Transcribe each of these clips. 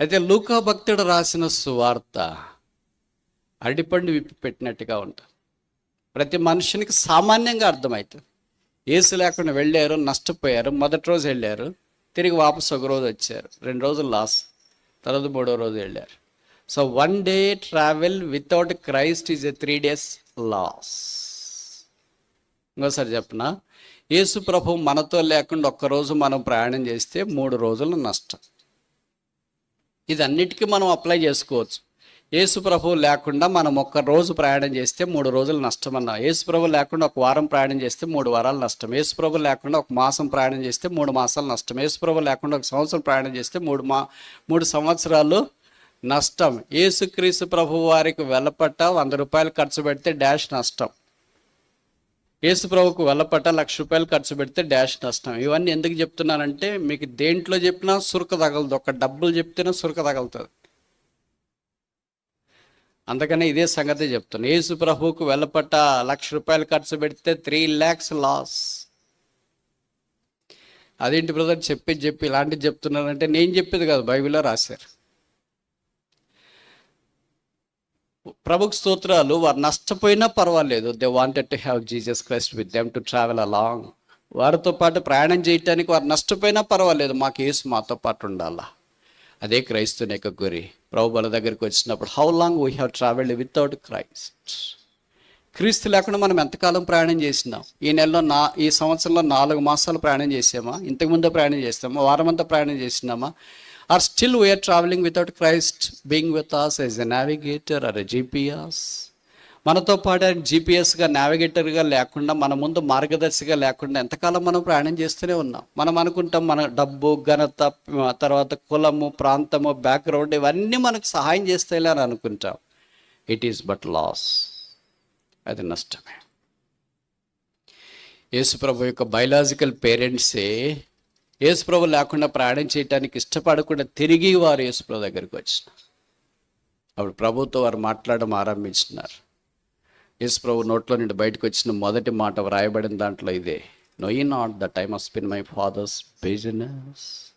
అయితే లూకా భక్తుడు రాసిన సువార్త అడిపండి విప్పి పెట్టినట్టుగా ఉంటుంది. ప్రతి మనుషునికి సామాన్యంగా అర్థమవుతుంది. ఏసు లేకుండా వెళ్ళారు నష్టపోయారు మొదటి రోజు వెళ్ళారు తిరిగి వాపసు ఒక రోజు వచ్చారు రెండు రోజులు లాస్ తర్వాత మూడో రోజు వెళ్ళారు. So one day travel without Christ is a three days loss. ఇంకోసారి చెప్పనా? యేసు ప్రభు మనతో లేకుండా ఒక్కరోజు మనం ప్రయాణం చేస్తే మూడు రోజులు నష్టం. ఇది అన్నిటికీ మనం అప్లై చేసుకోవచ్చు. యేసు లేకుండా మనం ఒక్క రోజు ప్రయాణం చేస్తే మూడు రోజులు నష్టం అన్నా ఏసుప్రభు లేకుండా ఒక వారం ప్రయాణం చేస్తే మూడు వారాలు నష్టం ఏసుప్రభు లేకుండా ఒక మాసం ప్రయాణం చేస్తే మూడు మాసాలు నష్టం యేసు లేకుండా ఒక సంవత్సరం ప్రయాణం చేస్తే మూడు మా మూడు సంవత్సరాలు నష్టం. యేసుక్రీస్తు ప్రభు వారికి వెళ్ళపట్ట వంద రూపాయలు ఖర్చు పెడితే డాష్ నష్టం. యేసుప్రభుకు ప్రభుకు లక్ష రూపాయలు ఖర్చు పెడితే డాష్ నష్టం. ఇవన్నీ ఎందుకు చెప్తున్నానంటే మీకు దేంట్లో చెప్పినా సురక తగలదు. ఒక డబ్బులు చెప్తేనే సురక తగులుతుంది. అందుకనే ఇదే సంగతి చెప్తున్నాను యేసు ప్రభువుకు వెళ్ళపట్ట లక్ష రూపాయలు ఖర్చు పెడితే త్రీ ల్యాక్స్ లాస్. అదేంటి బ్రదర్ చెప్పి చెప్పి ఇలాంటివి చెప్తున్నారంటే నేను చెప్పేది కాదు బైబిల్లో రాశారు. ప్రభుకు స్తోత్రాలు వారు నష్టపోయినా పర్వాలేదు. They wanted to have Jesus Christ with them to travel along వారితో పాటు ప్రయాణం చేయటానికి వారు నష్టపోయినా పర్వాలేదు. మాకు యేసు మాతో పాటు ఉండాలా. అదే క్రైస్తుని యొక్క గురి. ప్రభు బల దగ్గరికి వచ్చినప్పుడు how long we have travelled without Christ క్రీస్తు లేకుండా మనం ఎంతకాలం ప్రయాణం చేసినాం? ఈ నెలలో నా ఈ సంవత్సరంలో నాలుగు మాసాలు ప్రయాణం చేసామా? ఇంతకుముందే ప్రయాణం చేస్తామా? వారమంతా ప్రయాణం చేసినామా? Are still we're travelling without Christ being with us as a navigator or a GPS మనతో పాటు జీపీఎస్గా నావిగేటర్గా లేకుండా మన ముందు మార్గదర్శిగా లేకుండా ఎంతకాలం మనం ప్రయాణం చేస్తూనే ఉన్నాం. మనం అనుకుంటాం మన డబ్బు ఘనత తర్వాత కులము ప్రాంతము బ్యాక్గ్రౌండ్ ఇవన్నీ మనకు సహాయం చేస్తాయిలే అని అనుకుంటాం. ఇట్ ఈస్ బట్ లాస్ అది నష్టమే. యేసుప్రభు యొక్క బయలాజికల్ పేరెంట్సే యేసుప్రభు లేకుండా ప్రయాణం చేయడానికి ఇష్టపడకుండా తిరిగి వారు యేసుప్రభు దగ్గరికి వచ్చిన అప్పుడు ప్రభుతో వారు మాట్లాడడం ఆరంభించినారు. యేసుప్రభు నోట్లో నుండి బయటకు వచ్చిన మొదటి మాట వ్రాయబడిన దాంట్లో ఇదే నో ఈ not the time of spin my father's business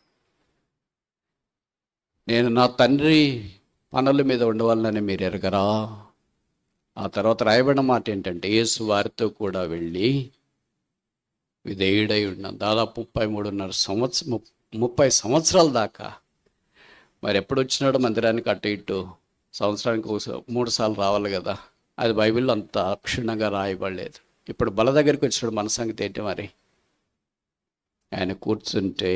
నేను నా తండ్రి పనుల మీద ఉండవాలని మీరు ఎరగరా? ఆ తర్వాత రాయబడిన మాట ఏంటంటే యేసు వారితో కూడా వెళ్ళి విధేయుడై ఉన్నాం. దాదాపు ముప్పై మూడున్నర సంవత్సరం ముప్పై సంవత్సరాల దాకా మరి ఎప్పుడు వచ్చినాడో మందిరానికి అటు ఇటు సంవత్సరానికి మూడు సార్లు రావాలి కదా. అది బైబిల్లో అంత అక్షుణ్ణంగా రాయబడలేదు. ఇప్పుడు బల దగ్గరికి వచ్చినాడు మన సంగతి ఏంటి మరి? ఆయన కూర్చుంటే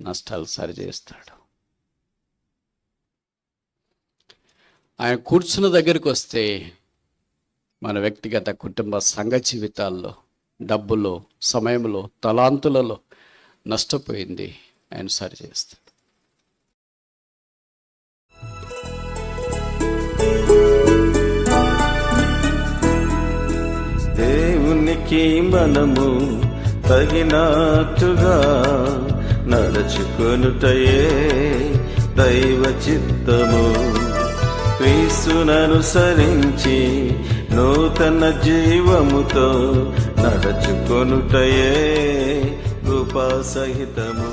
నష్టాలు సరిచేస్తాడు ఆయన కూర్చున్న దగ్గరికి వస్తే మన వ్యక్తిగత కుటుంబ సంఘ జీవితాల్లో డబ్బులో సమయంలో తలాంతులలో నష్టపోయింది ఆయన సరి చేస్తాడు దేవునికి మనము తగినట్టుగా నడుచుకొనుటయే దైవ చిత్తము. క్రీస్తుననుసరించి నూతన జీవముతో నడచుకొనుటయే కృపా సహితము